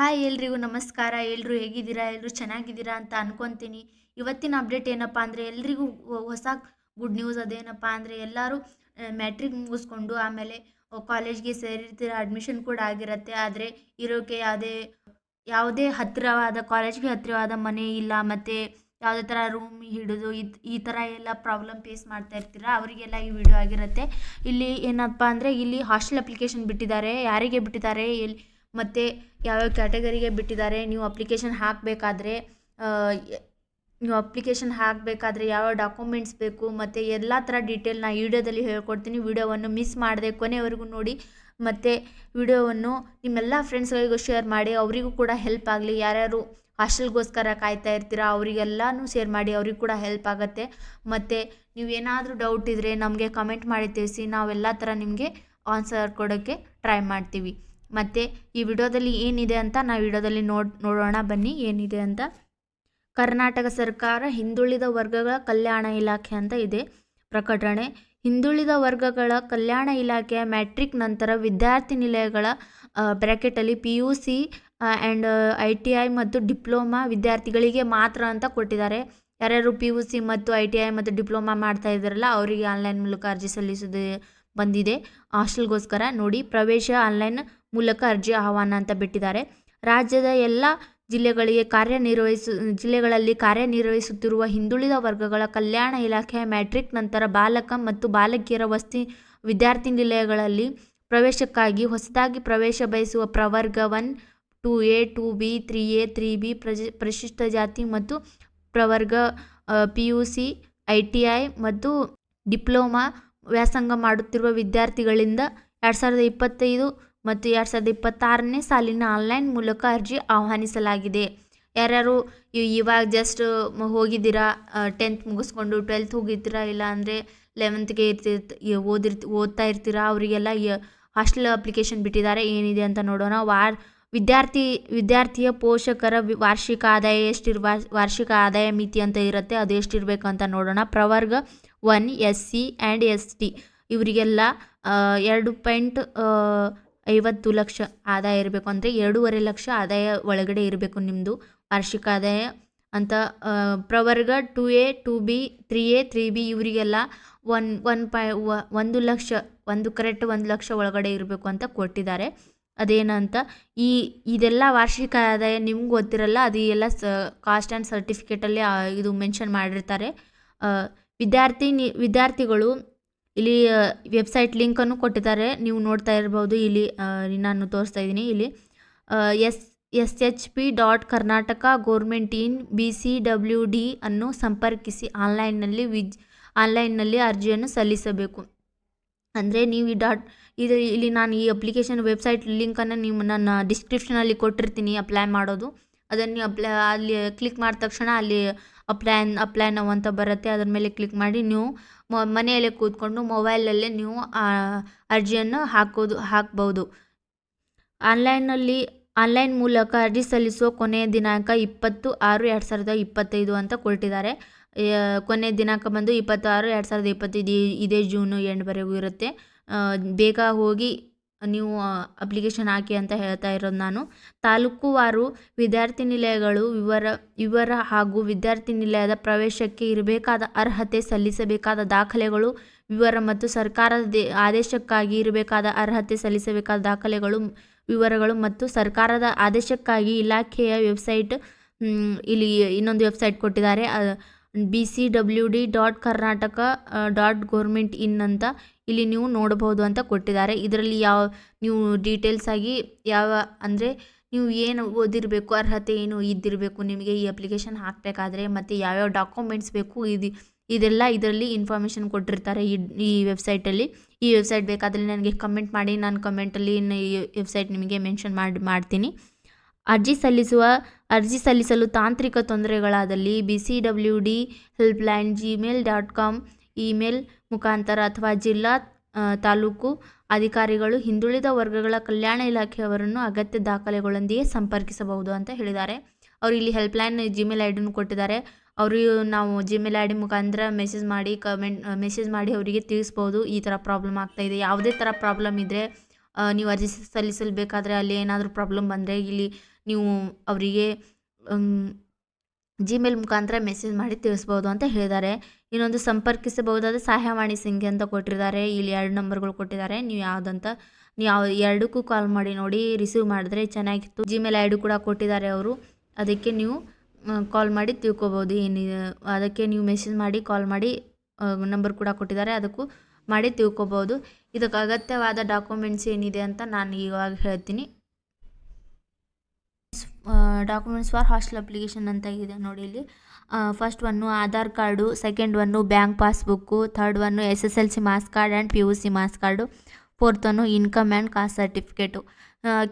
Hi ಎಲ್ರಿಗೂ ನಮಸ್ಕಾರ. ಎಲ್ಲರೂ ಹೇಗಿದ್ದೀರಾ? ಎಲ್ಲರೂ ಚೆನ್ನಾಗಿದ್ದೀರಾ ಅಂತ ಅನ್ಕೊತೀನಿ. ಇವತ್ತಿನ ಅಪ್ಡೇಟ್ ಏನಪ್ಪ ಅಂದರೆ ಎಲ್ರಿಗೂ ಹೊಸ ಗುಡ್ ನ್ಯೂಸ್ ಅದೇನಪ್ಪ ಅಂದರೆ ಎಲ್ಲರೂ ಮ್ಯಾಟ್ರಿಕ್ ಮುಗಿಸ್ಕೊಂಡು ಆಮೇಲೆ ಕಾಲೇಜ್ಗೆ ಸೇರಿರ್ತೀರ ಅಡ್ಮಿಷನ್ ಕೂಡ ಆಗಿರುತ್ತೆ. ಆದರೆ ಇರೋಕ್ಕೆ ಯಾವುದೇ ಯಾವುದೇ ಹತ್ತಿರವಾದ ಕಾಲೇಜ್ಗೆ ಹತ್ತಿರವಾದ ಮನೆ ಇಲ್ಲ. ಮತ್ತು ಯಾವುದೇ ಥರ ರೂಮ್ ಹಿಡಿದು ಈ ಈ ಥರ ಎಲ್ಲ ಪ್ರಾಬ್ಲಮ್ ಫೇಸ್ ಮಾಡ್ತಾ ಇರ್ತೀರ? ಅವರಿಗೆಲ್ಲ ಈ ವಿಡಿಯೋ ಆಗಿರುತ್ತೆ. ಇಲ್ಲಿ ಏನಪ್ಪ ಅಂದರೆ ಇಲ್ಲಿ ಹಾಸ್ಟೆಲ್ ಅಪ್ಲಿಕೇಶನ್ ಬಿಟ್ಟಿದ್ದಾರೆ. ಯಾರಿಗೆ ಬಿಟ್ಟಿದ್ದಾರೆ? ಎಲ್ಲಿ ಮತ್ತು ಯಾವ್ಯಾವ ಕ್ಯಾಟಗರಿಗೆ ಬಿಟ್ಟಿದ್ದಾರೆ, ನೀವು ಅಪ್ಲಿಕೇಶನ್ ಹಾಕಬೇಕಾದ್ರೆ ನೀವು ಅಪ್ಲಿಕೇಶನ್ ಹಾಕಬೇಕಾದ್ರೆ ಯಾವ ಡಾಕ್ಯುಮೆಂಟ್ಸ್ ಬೇಕು, ಮತ್ತು ಎಲ್ಲ ಥರ ಡೀಟೇಲ್ ನಾ ವೀಡಿಯೋದಲ್ಲಿ ಹೇಳ್ಕೊಡ್ತೀನಿ. ವೀಡಿಯೋವನ್ನು ಮಿಸ್ ಮಾಡದೆ ಕೊನೆವರೆಗೂ ನೋಡಿ, ಮತ್ತು ವಿಡಿಯೋವನ್ನು ನಿಮ್ಮೆಲ್ಲ ಫ್ರೆಂಡ್ಸ್ಗಳಿಗೂ ಶೇರ್ ಮಾಡಿ, ಅವರಿಗೂ ಕೂಡ ಹೆಲ್ಪ್ ಆಗಲಿ. ಯಾರ್ಯಾರು ಹಾಸ್ಟೆಲ್ಗೋಸ್ಕರ ಕಾಯ್ತಾ ಇರ್ತೀರಾ, ಅವರಿಗೆಲ್ಲನೂ ಶೇರ್ ಮಾಡಿ, ಅವ್ರಿಗೆ ಕೂಡ ಹೆಲ್ಪ್ ಆಗುತ್ತೆ. ಮತ್ತು ನೀವು ಏನಾದರೂ ಡೌಟ್ ಇದ್ದರೆ ನಮಗೆ ಕಮೆಂಟ್ ಮಾಡಿ ತಿಳಿಸಿ, ನಾವೆಲ್ಲ ಥರ ನಿಮಗೆ ಆನ್ಸರ್ ಕೊಡೋಕ್ಕೆ ಟ್ರೈ ಮಾಡ್ತೀವಿ. ಮತ್ತು ಈ ವಿಡಿಯೋದಲ್ಲಿ ಏನಿದೆ ಅಂತ ನಾವು ವಿಡಿಯೋದಲ್ಲಿ ನೋಡ್, ನೋಡೋಣ, ಬನ್ನಿ, ಏನಿದೆ ಅಂತ. ಕರ್ನಾಟಕ ಸರ್ಕಾರ ಹಿಂದುಳಿದ ವರ್ಗಗಳ ಕಲ್ಯಾಣ ಇಲಾಖೆ ಅಂತ ಇದೆ ಪ್ರಕಟಣೆ. ಹಿಂದುಳಿದ ವರ್ಗಗಳ ಕಲ್ಯಾಣ ಇಲಾಖೆಯ ಮ್ಯಾಟ್ರಿಕ್ ನಂತರ ವಿದ್ಯಾರ್ಥಿ ನಿಲಯಗಳ ಬ್ರ್ಯಾಕೆಟಲ್ಲಿ P U C and I T I ಮತ್ತು ಡಿಪ್ಲೊಮಾ ವಿದ್ಯಾರ್ಥಿಗಳಿಗೆ ಮಾತ್ರ ಅಂತ ಕೊಟ್ಟಿದ್ದಾರೆ. ಯಾರ್ಯಾರು ಪಿ ಯು ಸಿ ಮತ್ತು ಐ ಟಿ ಐ ಮತ್ತು ಡಿಪ್ಲೊಮಾ ಮಾಡ್ತಾ ಇದ್ದಾರಲ್ಲ, ಅವರಿಗೆ ಆನ್ಲೈನ್ ಮೂಲಕ ಅರ್ಜಿ ಸಲ್ಲಿಸೋದು ಬಂದಿದೆ. ಹಾಸ್ಟೆಲ್ಗೋಸ್ಕರ ನೋಡಿ ಪ್ರವೇಶ ಆನ್ಲೈನ್ ಮೂಲಕ ಅರ್ಜಿ ಆಹ್ವಾನ ಅಂತ ಬಿಟ್ಟಿದ್ದಾರೆ. ರಾಜ್ಯದ ಎಲ್ಲ ಜಿಲ್ಲೆಗಳಿಗೆ ಕಾರ್ಯನಿರ್ವಹಿಸು, ಜಿಲ್ಲೆಗಳಲ್ಲಿ ಕಾರ್ಯನಿರ್ವಹಿಸುತ್ತಿರುವ ಹಿಂದುಳಿದ ವರ್ಗಗಳ ಕಲ್ಯಾಣ ಇಲಾಖೆಯ ಮ್ಯಾಟ್ರಿಕ್ ನಂತರ ಬಾಲಕ ಮತ್ತು ಬಾಲಕಿಯರ ವಸ್ತಿ ವಿದ್ಯಾರ್ಥಿ ನಿಲಯಗಳಲ್ಲಿ ಪ್ರವೇಶಕ್ಕಾಗಿ ಹೊಸದಾಗಿ ಪ್ರವೇಶ ಬಯಸುವ ಪ್ರವರ್ಗ one, two A, two B, three A, three B ಪ್ರಜ, ಪರಿಶಿಷ್ಟ ಜಾತಿ ಮತ್ತು ಪ್ರವರ್ಗ P U C I T I ಮತ್ತು ಡಿಪ್ಲೊಮಾ ವ್ಯಾಸಂಗ ಮಾಡುತ್ತಿರುವ ವಿದ್ಯಾರ್ಥಿಗಳಿಂದ ಎರಡು ಸಾವಿರದ ಇಪ್ಪತ್ತೈದು ಮತ್ತು ಎರಡು ಸಾವಿರದ ಇಪ್ಪತ್ತಾರನೇ ಸಾಲಿನ ಆನ್ಲೈನ್ ಮೂಲಕ ಅರ್ಜಿ ಆಹ್ವಾನಿಸಲಾಗಿದೆ. ಯಾರ್ಯಾರು ಇವಾಗ ಜಸ್ಟ್ ಹೋಗಿದ್ದೀರಾ? ಟೆಂತ್ ಮುಗಿಸ್ಕೊಂಡು ಟ್ವೆಲ್ತ್ ಹೋಗಿದ್ದೀರಾ? ಇಲ್ಲ ಅಂದರೆ ಲೆವೆಂತ್ಗೆ ಇರ್ತಿರ್ತ ಓದಿರ್ತಿ, ಓದ್ತಾ ಇರ್ತೀರಾ? ಅವರಿಗೆಲ್ಲ ಹಾಸ್ಟೆಲ್ ಅಪ್ಲಿಕೇಶನ್ ಬಿಟ್ಟಿದ್ದಾರೆ. ಏನಿದೆ ಅಂತ ನೋಡೋಣ. ವಾರ್, ವಿದ್ಯಾರ್ಥಿ, ವಿದ್ಯಾರ್ಥಿಯ ಪೋಷಕರ ವಾರ್ಷಿಕ ಆದಾಯ ಎಷ್ಟಿರ್ ವಾರ್ಷಿಕ ಆದಾಯ ಮಿತಿ ಅಂತ ಇರುತ್ತೆ, ಅದು ಎಷ್ಟಿರಬೇಕು ಅಂತ ನೋಡೋಣ. ಪ್ರವರ್ಗ one S C and S T ಇವರಿಗೆಲ್ಲ ಎರಡು ಪಾಯಿಂಟ್ ಐವತ್ತು ಲಕ್ಷ ಆದಾಯ ಇರಬೇಕು ಅಂದರೆ ಎರಡೂವರೆ ಲಕ್ಷ ಆದಾಯ ಒಳಗಡೆ ಇರಬೇಕು ನಿಮ್ಮದು ವಾರ್ಷಿಕ ಆದಾಯ. ಅಂತ ಪ್ರವರ್ಗ two A, two B, three A, three B ಇವರಿಗೆಲ್ಲ ಒನ್ ಒನ್ ಪಾಯ್ ಒಂದು ಲಕ್ಷ, ಒಂದು ಕರೆಕ್ಟ್ ಒಂದು ಲಕ್ಷ ಒಳಗಡೆ ಇರಬೇಕು ಅಂತ ಕೊಟ್ಟಿದ್ದಾರೆ. ಅದೇನಂತ ಈ, ಇದೆಲ್ಲ ವಾರ್ಷಿಕ ಆದಾಯ ನಿಮ್ಗೆ ಗೊತ್ತಿರಲ್ಲ, ಅದು ಎಲ್ಲ ಸ, ಕಾಸ್ಟ್ ಆ್ಯಂಡ್ ಸರ್ಟಿಫಿಕೇಟಲ್ಲಿ ಇದು ಮೆನ್ಷನ್ ಮಾಡಿರ್ತಾರೆ. ವಿದ್ಯಾರ್ಥಿ ವಿದ್ಯಾರ್ಥಿಗಳು ಇಲ್ಲಿ ವೆಬ್ಸೈಟ್ ಲಿಂಕನ್ನು ಕೊಟ್ಟಿದ್ದಾರೆ. ನೀವು ನೋಡ್ತಾ ಇರ್ಬೋದು ಇಲ್ಲಿ ನಾನು ತೋರಿಸ್ತಾ ಇದ್ದೀನಿ. ಇಲ್ಲಿ S S H P dot Karnataka government in B C W D ಅನ್ನು ಸಂಪರ್ಕಿಸಿ ಆನ್ಲೈನ್ನಲ್ಲಿ ವಿಜ್, ಆನ್ಲೈನ್ನಲ್ಲಿ ಅರ್ಜಿಯನ್ನು ಸಲ್ಲಿಸಬೇಕು. ಅಂದರೆ ನೀವು ಈ ಡಾಟ್, ಇದು ಇಲ್ಲಿ ನಾನು ಈ ಅಪ್ಲಿಕೇಶನ್ ವೆಬ್ಸೈಟ್ ಲಿಂಕನ್ನು ನೀವು ನನ್ನ ಡಿಸ್ಕ್ರಿಪ್ಷನಲ್ಲಿ ಕೊಟ್ಟಿರ್ತೀನಿ ಅಪ್ಲೈ ಮಾಡೋದು. ಅದನ್ನು ನೀವು ಅಪ್ಲೈ ಅಲ್ಲಿ ಕ್ಲಿಕ್ ಮಾಡಿದ ತಕ್ಷಣ ಅಲ್ಲಿ ಅಪ್ಲೈ ಅಪ್ಲೈ ನಾವು ಅಂತ ಬರುತ್ತೆ. ಅದ್ರ ಮೇಲೆ ಕ್ಲಿಕ್ ಮಾಡಿ, ನೀವು ಮನೆಯಲ್ಲೇ ಕೂತ್ಕೊಂಡು ಮೊಬೈಲಲ್ಲೇ ನೀವು ಅರ್ಜಿಯನ್ನು ಹಾಕೋದು, ಹಾಕ್ಬೋದು. ಆನ್ಲೈನಲ್ಲಿ ಆನ್ಲೈನ್ ಮೂಲಕ ಅರ್ಜಿ ಸಲ್ಲಿಸುವ ಕೊನೆಯ ದಿನಾಂಕ ಇಪ್ಪತ್ತು ಆರು ಎರಡು ಸಾವಿರದ ಇಪ್ಪತ್ತೈದು ಅಂತ ಕೊಟ್ಟಿದ್ದಾರೆ. ಕೊನೆಯ ದಿನಾಂಕ ಬಂದು ಇಪ್ಪತ್ತಾರು ಎರಡು ಸಾವಿರದ ಇಪ್ಪತ್ತೈದು, ಇದೇ ಜೂನು ಎಂಡ್ವರೆಗೂ ಇರುತ್ತೆ. ಬೇಗ ಹೋಗಿ ನೀವು ಅಪ್ಲಿಕೇಶನ್ ಹಾಕಿ ಅಂತ ಹೇಳ್ತಾ ಇರೋದು ನಾನು. ತಾಲೂಕುವಾರು ವಿದ್ಯಾರ್ಥಿ ನಿಲಯಗಳು ವಿವರ ವಿವರ ಹಾಗೂ ವಿದ್ಯಾರ್ಥಿ ನಿಲಯದ ಪ್ರವೇಶಕ್ಕೆ ಇರಬೇಕಾದ ಅರ್ಹತೆ ಸಲ್ಲಿಸಬೇಕಾದ ದಾಖಲೆಗಳು, ವಿವರ ಮತ್ತು ಸರ್ಕಾರದ ಆದೇಶಕ್ಕಾಗಿ ಇರಬೇಕಾದ ಅರ್ಹತೆ ಸಲ್ಲಿಸಬೇಕಾದ ದಾಖಲೆಗಳು, ವಿವರಗಳು ಮತ್ತು ಸರ್ಕಾರದ ಆದೇಶಕ್ಕಾಗಿ ಇಲಾಖೆಯ ವೆಬ್ಸೈಟ್ ಇಲ್ಲಿ ಇನ್ನೊಂದು ವೆಬ್ಸೈಟ್ ಕೊಟ್ಟಿದ್ದಾರೆ. B C W D dot Karnataka dot government in ಅಂತ ಇಲ್ಲಿ ನೀವು ನೋಡಬಹುದು ಅಂತ ಕೊಟ್ಟಿದ್ದಾರೆ. ಇದರಲ್ಲಿ ಯಾವ, ನೀವು ಡೀಟೇಲ್ಸ್ ಆಗಿ ಯಾವ, ಅಂದರೆ ನೀವು ಏನು ಓದಿರಬೇಕು, ಅರ್ಹತೆ ಏನು ಇದ್ದಿರಬೇಕು ನಿಮಗೆ ಈ ಅಪ್ಲಿಕೇಶನ್ ಹಾಕಬೇಕಾದ್ರೆ, ಮತ್ತು ಯಾವ್ಯಾವ ಡಾಕ್ಯುಮೆಂಟ್ಸ್ ಬೇಕು, ಇದು, ಇದೆಲ್ಲ ಇದರಲ್ಲಿ ಇನ್ಫಾರ್ಮೇಷನ್ ಕೊಟ್ಟಿರ್ತಾರೆ ಈ ಈ ವೆಬ್ಸೈಟಲ್ಲಿ ಈ ವೆಬ್ಸೈಟ್ ಬೇಕಾದರೆ ನನಗೆ ಕಮೆಂಟ್ ಮಾಡಿ, ನಾನು ಕಮೆಂಟಲ್ಲಿ ಈ ವೆಬ್ಸೈಟ್ ನಿಮಗೆ ಮೆನ್ಷನ್ ಮಾಡಿ, ಮಾಡ್ತೀನಿ. ಅರ್ಜಿ ಸಲ್ಲಿಸುವ, ಅರ್ಜಿ ಸಲ್ಲಿಸಲು ತಾಂತ್ರಿಕ ತೊಂದರೆಗಳಾದಲ್ಲಿ B C W D helpline Gmail dot com email ಮುಖಾಂತರ ಅಥವಾ ಜಿಲ್ಲಾ ತಾಲೂಕು ಅಧಿಕಾರಿಗಳು ಹಿಂದುಳಿದ ವರ್ಗಗಳ ಕಲ್ಯಾಣ ಇಲಾಖೆಯವರನ್ನು ಅಗತ್ಯ ದಾಖಲೆಗಳೊಂದಿಗೆ ಸಂಪರ್ಕಿಸಬಹುದು ಅಂತ ಹೇಳಿದ್ದಾರೆ. ಅವರು ಇಲ್ಲಿ ಹೆಲ್ಪ್ಲೈನ್ ಜಿಮೇಲ್ ಐ ಡಿನೂ ಕೊಟ್ಟಿದ್ದಾರೆ. ಅವರು ನಾವು ಜಿಮೇಲ್ ಐ ಡಿ ಮುಖಾಂತರ ಮೆಸೇಜ್ ಮಾಡಿ ಕಮೆಂಟ್ ಮೆಸೇಜ್ ಮಾಡಿ ಅವರಿಗೆ ತಿಳಿಸ್ಬೋದು. ಈ ಥರ ಪ್ರಾಬ್ಲಮ್ ಆಗ್ತಾಯಿದೆ ಯಾವುದೇ ಥರ ಪ್ರಾಬ್ಲಮ್ ಇದ್ದರೆ ನೀವು ಅರ್ಜಿ ಸಲ್ಲಿಸಬೇಕಾದ್ರೆ ಅಲ್ಲಿ ಏನಾದರೂ ಪ್ರಾಬ್ಲಮ್ ಬಂದರೆ ಇಲ್ಲಿ ನೀವು ಅವರಿಗೆ ಜಿಮೇಲ್ ಮುಖಾಂತರ ಮೆಸೇಜ್ ಮಾಡಿ ತಿಳಿಸ್ಬೋದು ಅಂತ ಹೇಳಿದ್ದಾರೆ. ಇನ್ನೊಂದು ಸಂಪರ್ಕಿಸಬಹುದಾದ ಸಹಾಯವಾಣಿ ಸಂಖ್ಯೆ ಅಂತ ಕೊಟ್ಟಿದ್ದಾರೆ. ಇಲ್ಲಿ ಎರಡು ನಂಬರ್ಗಳು ಕೊಟ್ಟಿದ್ದಾರೆ. ನೀವು ಯಾವುದಂತ, ನೀವು ಎರಡಕ್ಕೂ ಕಾಲ್ ಮಾಡಿ ನೋಡಿ ರಿಸೀವ್ ಮಾಡಿದ್ರೆ ಚೆನ್ನಾಗಿತ್ತು. ಜಿಮೇಲ್ ಐ ಡಿ ಕೂಡ ಕೊಟ್ಟಿದ್ದಾರೆ ಅವರು. ಅದಕ್ಕೆ ನೀವು ಕಾಲ್ ಮಾಡಿ ತಿಳ್ಕೊಬೋದು. ಏನು, ಅದಕ್ಕೆ ನೀವು ಮೆಸೇಜ್ ಮಾಡಿ ಕಾಲ್ ಮಾಡಿ ನಂಬರ್ ಕೂಡ ಕೊಟ್ಟಿದ್ದಾರೆ. ಅದಕ್ಕೂ ಮಾಡಿ ತಿಳ್ಕೊಬೋದು. ಇದಕ್ಕೆ ಅಗತ್ಯವಾದ ಡಾಕ್ಯುಮೆಂಟ್ಸ್ ಏನಿದೆ ಅಂತ ನಾನು ಇವಾಗ ಹೇಳ್ತೀನಿ. ಡಾಕ್ಯುಮೆಂಟ್ಸ್ ಫಾರ್ ಹಾಸ್ಟೆಲ್ ಅಪ್ಲಿಕೇಶನ್ ಅಂತ ಇದೆ ನೋಡಿ ಇಲ್ಲಿ. First one Aadhaar card second one bank passbook third one S S L C marks card and P U C marks card fourth one income and caste certificate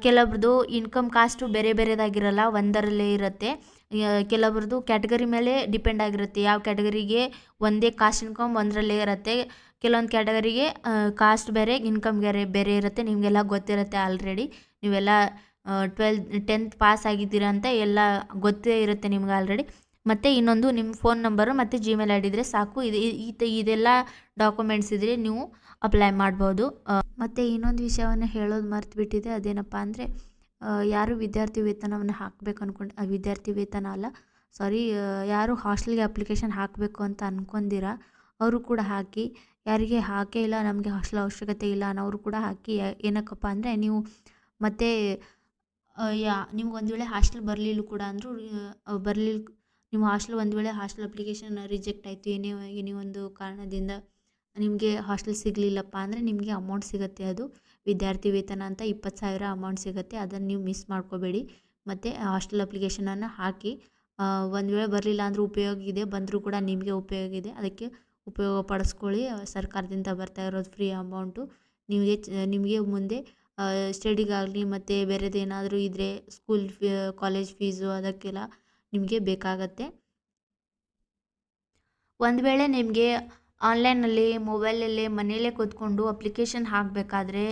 ಕೆಲವ್ರದ್ದು income caste ಬೇರೆ ಬೇರೆದಾಗಿರಲ್ಲ, ಒಂದರಲ್ಲೇ ಇರುತ್ತೆ. ಕೆಲವ್ರದ್ದು category ಮೇಲೆ depend ಆಗಿರುತ್ತೆ. ಯಾವ ಕ್ಯಾಟಗರಿಗೆ ಒಂದೇ caste income ಒಂದರಲ್ಲೇ ಇರುತ್ತೆ. ಕೆಲವೊಂದು ಕ್ಯಾಟಗರಿಗೆ ಕಾಸ್ಟ್ ಬೇರೆ ಇನ್ಕಮ್ ಬೇರೆ ಬೇರೆ ಇರುತ್ತೆ. ನಿಮಗೆಲ್ಲ ಗೊತ್ತಿರುತ್ತೆ ಆಲ್ರೆಡಿ ನೀವೆಲ್ಲ ಟ್ವೆಲ್ ಟೆಂತ್ ಪಾಸ್ ಆಗಿದ್ದೀರ ಅಂತ ಎಲ್ಲ ಗೊತ್ತೇ ಇರುತ್ತೆ ನಿಮ್ಗೆ ಆಲ್ರೆಡಿ ಮತ್ತು ಇನ್ನೊಂದು ನಿಮ್ಮ ಫೋನ್ ನಂಬರು ಮತ್ತು ಜಿಮೇಲ್ ಐ ಡಿ ಇದ್ದರೆ ಸಾಕು. ಇದು ಇದು ಇದೆಲ್ಲ ಡಾಕ್ಯುಮೆಂಟ್ಸ್ ಇದ್ದರೆ ನೀವು ಅಪ್ಲೈ ಮಾಡ್ಬೋದು. ಮತ್ತು ಇನ್ನೊಂದು ವಿಷಯವನ್ನು ಹೇಳೋದು ಮರ್ತುಬಿಟ್ಟಿದೆ. ಅದೇನಪ್ಪ ಅಂದರೆ ಯಾರು ವಿದ್ಯಾರ್ಥಿ ವೇತನವನ್ನು ಹಾಕಬೇಕು ಅಂದ್ಕೊಂಡು ವಿದ್ಯಾರ್ಥಿ ವೇತನ ಅಲ್ಲ ಸಾರಿ ಯಾರು ಹಾಸ್ಟೆಲ್ಗೆ ಅಪ್ಲಿಕೇಶನ್ ಹಾಕಬೇಕು ಅಂತ ಅಂದ್ಕೊಂಡಿರ ಅವರು ಕೂಡ ಹಾಕಿ. ಯಾರಿಗೆ ಹಾಕೇ ಇಲ್ಲ, ನಮಗೆ ಹಾಸ್ಟೆಲ್ ಅವಶ್ಯಕತೆ ಇಲ್ಲ ಅನ್ನೋರು ಕೂಡ ಹಾಕಿ. ಏನಕ್ಕಪ್ಪ ಅಂದರೆ ನೀವು ಮತ್ತು ಯಾ, ನಿಮ್ಗೆ ಒಂದು ವೇಳೆ ಹಾಸ್ಟೆಲ್ ಬರಲಿಲ್ಲ ಕೂಡ ಅಂದರೂ ಬರಲಿಲ್ಲ, ನಿಮ್ಮ ಹಾಸ್ಟೆಲ್ ಒಂದು ವೇಳೆ ಹಾಸ್ಟೆಲ್ ಅಪ್ಲಿಕೇಶನ್ ರಿಜೆಕ್ಟ್ ಆಯಿತು ಏನೇ ಏನೇ ಒಂದು ಕಾರಣದಿಂದ ನಿಮಗೆ ಹಾಸ್ಟೆಲ್ ಸಿಗಲಿಲ್ಲಪ್ಪ ಅಂದರೆ ನಿಮಗೆ ಅಮೌಂಟ್ ಸಿಗುತ್ತೆ ಅದು. ವಿದ್ಯಾರ್ಥಿ ವೇತನ ಅಂತ ಇಪ್ಪತ್ತು ಸಾವಿರ ಅಮೌಂಟ್ ಸಿಗುತ್ತೆ, ಅದನ್ನು ನೀವು ಮಿಸ್ ಮಾಡ್ಕೋಬೇಡಿ. ಮತ್ತು ಹಾಸ್ಟೆಲ್ ಅಪ್ಲಿಕೇಶನನ್ನು ಹಾಕಿ ಒಂದು ವೇಳೆ ಬರಲಿಲ್ಲ ಅಂದರೂ ಉಪಯೋಗ ಇದೆ, ಬಂದರೂ ಕೂಡ ನಿಮಗೆ ಉಪಯೋಗ ಇದೆ. ಅದಕ್ಕೆ ಉಪಯೋಗ ಪಡಿಸ್ಕೊಳ್ಳಿ, ಸರ್ಕಾರದಿಂದ ಬರ್ತಾ ಇರೋದು ಫ್ರೀ ಅಮೌಂಟು ನಿಮಗೆ ನಿಮಗೆ ಮುಂದೆ ಸ್ಟಡಿಗಾಗಲಿ ಮತ್ತು ಬೇರೆದೇನಾದರೂ ಇದ್ದರೆ ಸ್ಕೂಲ್ ಫೀ ಕಾಲೇಜ್ ಫೀಸು ಅದಕ್ಕೆಲ್ಲ ನಿಮಗೆ ಬೇಕಾಗತ್ತೆ. ಒಂದು ವೇಳೆ ನಿಮಗೆ ಆನ್ಲೈನಲ್ಲಿ ಮೊಬೈಲಲ್ಲೇ ಮನೆಯಲ್ಲೇ ಕೂತ್ಕೊಂಡು ಅಪ್ಲಿಕೇಶನ್ ಹಾಕಬೇಕಾದ್ರೆ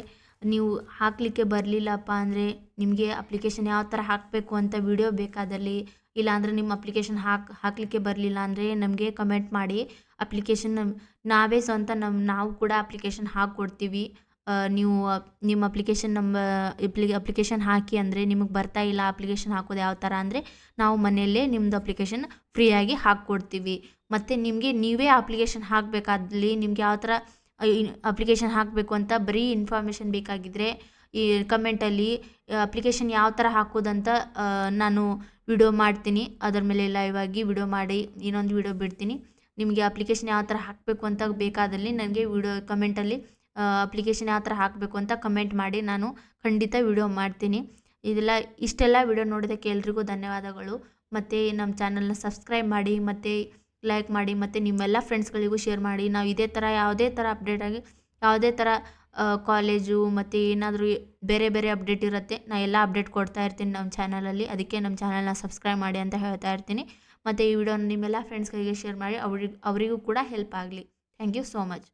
ನೀವು ಹಾಕಲಿಕ್ಕೆ ಬರಲಿಲ್ಲಪ್ಪ ಅಂದರೆ ನಿಮಗೆ ಅಪ್ಲಿಕೇಶನ್ ಯಾವ ಥರ ಹಾಕಬೇಕು ಅಂತ ವಿಡಿಯೋ ಬೇಕಾದಲ್ಲಿ, ಇಲ್ಲಾಂದರೆ ನಿಮ್ಮ ಅಪ್ಲಿಕೇಶನ್ ಹಾಕಿ, ಹಾಕಲಿಕ್ಕೆ ಬರಲಿಲ್ಲ ಅಂದರೆ ನಮಗೆ ಕಮೆಂಟ್ ಮಾಡಿ ಅಪ್ಲಿಕೇಶನ್ ನಾವೇ ಸ್ವಂತ ನಮ್ಮ ನಾವು ಕೂಡ ಅಪ್ಲಿಕೇಶನ್ ಹಾಕ್ಕೊಡ್ತೀವಿ. ನೀವು ನಿಮ್ಮ ಅಪ್ಲಿಕೇಶನ್ ನಂಬ ಅಪ್ಲಿ ಅಪ್ಲಿಕೇಶನ್ ಹಾಕಿ ಅಂದರೆ ನಿಮಗೆ ಬರ್ತಾ ಇಲ್ಲ ಅಪ್ಲಿಕೇಶನ್ ಹಾಕೋದು ಯಾವ ಥರ ಅಂದರೆ ನಾವು ಮನೆಯಲ್ಲೇ ನಿಮ್ಮದು ಅಪ್ಲಿಕೇಶನ್ ಫ್ರೀಯಾಗಿ ಹಾಕ್ಕೊಡ್ತೀವಿ. ಮತ್ತು ನಿಮಗೆ ನೀವೇ ಅಪ್ಲಿಕೇಶನ್ ಹಾಕಬೇಕಾದಲ್ಲಿ ನಿಮ್ಗೆ ಯಾವ ಥರ ಅಪ್ಲಿಕೇಶನ್ ಹಾಕಬೇಕು ಅಂತ ಬರೀ ಇನ್ಫಾರ್ಮೇಷನ್ ಬೇಕಾಗಿದ್ದರೆ ಈ ಕಮೆಂಟಲ್ಲಿ ಅಪ್ಲಿಕೇಶನ್ ಯಾವ ಥರ ಹಾಕೋದಂತ ನಾನು ವಿಡಿಯೋ ಮಾಡ್ತೀನಿ. ಅದರ ಮೇಲೆ ಲೈವ್ ಆಗಿ ವಿಡಿಯೋ ಮಾಡಿ, ಇನ್ನೊಂದು ವಿಡಿಯೋ ಬಿಡ್ತೀನಿ. ನಿಮಗೆ ಅಪ್ಲಿಕೇಶನ್ ಯಾವ ಥರ ಹಾಕಬೇಕು ಅಂತ ಬೇಕಾದಲ್ಲಿ ನನಗೆ ವಿಡಿಯೋ ಕಮೆಂಟಲ್ಲಿ ಅಪ್ಲಿಕೇಶನ್ ಯಾವ ಥರ ಹಾಕಬೇಕು ಅಂತ ಕಮೆಂಟ್ ಮಾಡಿ. ನಾನು ಖಂಡಿತ ವಿಡಿಯೋ ಮಾಡ್ತೀನಿ. ಇದೆಲ್ಲ, ಇಷ್ಟೆಲ್ಲ ವಿಡಿಯೋ ನೋಡಿದ್ದಕ್ಕೆ ಎಲ್ರಿಗೂ ಧನ್ಯವಾದಗಳು. ಮತ್ತು ನಮ್ಮ ಚಾನಲ್ನ ಸಬ್ಸ್ಕ್ರೈಬ್ ಮಾಡಿ, ಮತ್ತು ಲೈಕ್ ಮಾಡಿ, ಮತ್ತು ನಿಮ್ಮೆಲ್ಲ ಫ್ರೆಂಡ್ಸ್ಗಳಿಗೂ ಶೇರ್ ಮಾಡಿ. ನಾವು ಇದೇ ಥರ, ಯಾವುದೇ ಥರ ಅಪ್ಡೇಟಾಗಿ ಯಾವುದೇ ಥರ ಕಾಲೇಜು ಮತ್ತು ಏನಾದರೂ ಬೇರೆ ಬೇರೆ ಅಪ್ಡೇಟ್ ಇರುತ್ತೆ, ನಾ ಎಲ್ಲ ಅಪ್ಡೇಟ್ ಕೊಡ್ತಾ ಇರ್ತೀನಿ ನಮ್ಮ ಚಾನಲಲ್ಲಿ ಅದಕ್ಕೆ ನಮ್ಮ ಚಾನಲ್ನ ಸಬ್ಸ್ಕ್ರೈಬ್ ಮಾಡಿ ಅಂತ ಹೇಳ್ತಾ ಇರ್ತೀನಿ. ಮತ್ತು ಈ ವಿಡಿಯೋನ ನಿಮ್ಮೆಲ್ಲ ಫ್ರೆಂಡ್ಸ್ಗಳಿಗೆ ಶೇರ್ ಮಾಡಿ, ಅವ್ರಿಗೆ, ಅವರಿಗೂ ಕೂಡ ಹೆಲ್ಪ್ ಆಗಲಿ. Thank you so much